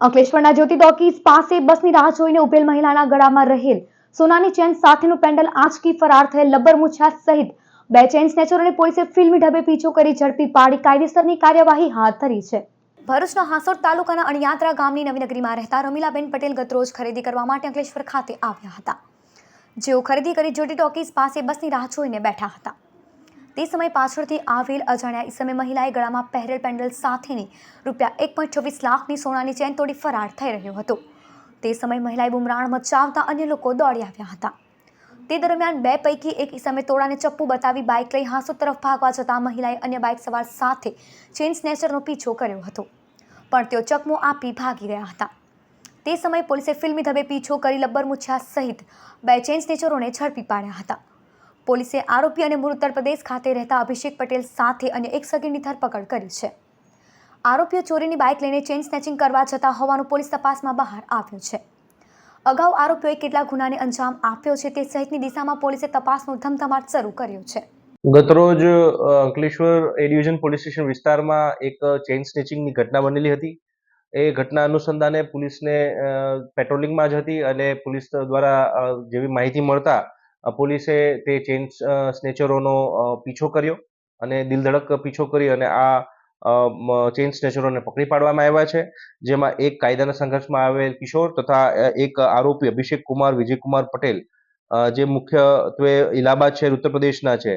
અંકલેશ્વરના જ્યોતિ ડોકીઝ પાસે બસની રાહ જોઈને ઉભેલ મહિલાના ગળામાં રહેલ સોનાની ચેન સાથેનું પેન્ડલ આંચકી ફરાર થયેલ લબ્બર મુછા સહિત બે ચેન સ્નેચરોને પોલીસે ફિલ્મી ઢબે પીછો કરી ઝડપી પાડી કાયદેસરની કાર્યવાહી હાથ ધરી છે. ભરૂચના હાંસોડ તાલુકાના અણિયાત્રા ગામની નવીનગરીમાં રહેતા રમીલાબેન પટેલ ગતરોજ ખરીદી કરવા માટે અંકલેશ્વર ખાતે આવ્યા હતા. જેઓ ખરીદી કરી જ્યોતિ ટોકીઝ પાસે બસની રાહ જોઈને બેઠા હતા. તે સમયે પાછળથી આવેલ અજાણ્યા ઈસમે મહિલાએ ગળામાં પહેરેલ પેન્ડલ સાથેની રૂપિયા એક પોઈન્ટ છવ્વીસ લાખની સોનાની ચેન તોડી ફરાર થઈ રહ્યો હતો. તે સમયે મહિલાએ બુમરાણ મચાવતા અન્ય લોકો દોડી આવ્યા હતા. તે દરમિયાન બે પૈકી એક ઈસમે તોડાને ચપ્પુ બતાવી બાઇક લઈ હાંસો તરફ ભાગવા જતાં મહિલાએ અન્ય બાઇક સવાર સાથે ચેન સ્નેચરનો પીછો કર્યો હતો. પણ તેઓ ચકમો આપી ભાગી ગયા હતા. તે સમયે પોલીસે ફિલ્મી ધબે પીછો કરી લબ્બર મુછિયા સહિત બે ચેન સ્નેચરોને ઝડપી પાડ્યા હતા. પોલીસે આરોપી અને મૂળ ઉત્તર પ્રદેશ ખાતે રહેતા અભિષેક પટેલ સાથે અને એક સગીરની ધરપકડ કરી છે. આરોપીઓ ચોરીની બાઇક લઈને ચેઇન સ્નેચિંગ કરવા જતા હોવાનું પોલીસ તપાસમાં બહાર આવ્યું છે. અગાઉ આરોપીઓએ કેટલા ગુનાને અંજામ આપ્યો છે તે સહિતની દિશામાં પોલીસે તપાસનો ધમધમાટ શરૂ કર્યો છે. ગતરોજ Ankleshwar A division police station વિસ્તારમાં એક ચેઇન સ્નેચિંગની ઘટના બનેલી હતી. એ ઘટના અનુસંધાને પોલીસને પેટ્રોલિંગમાં જ હતી અને પોલીસ દ્વારા જેવી માહિતી મળતા પોલીસે તે ચેઇન સ્નેચરોનો પીછો કર્યો અને દિલધડક પીછો કરી અને આ ચેઇન સ્નેચરોને પકડી પાડવામાં આવ્યા છે. જેમાં એક કાયદાના સંઘર્ષમાં આવેલ કિશોર તથા એક આરોપી અભિષેક કુમાર, વિજયકુમાર પટેલ જે મુખ્યત્વે ઇલાહાબાદ શહેર ઉત્તર પ્રદેશના છે.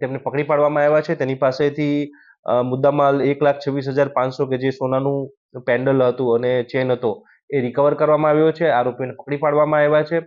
તેમને પકડી પાડવામાં આવ્યા છે. તેની પાસેથી મુદ્દામાલ એક લાખ છવ્વીસ હજાર પાંચસો કે જે સોનાનું પેન્ડલ હતું અને ચેન હતો એ રિકવર કરવામાં આવ્યો છે. આરોપીને પકડી પાડવામાં આવ્યા છે.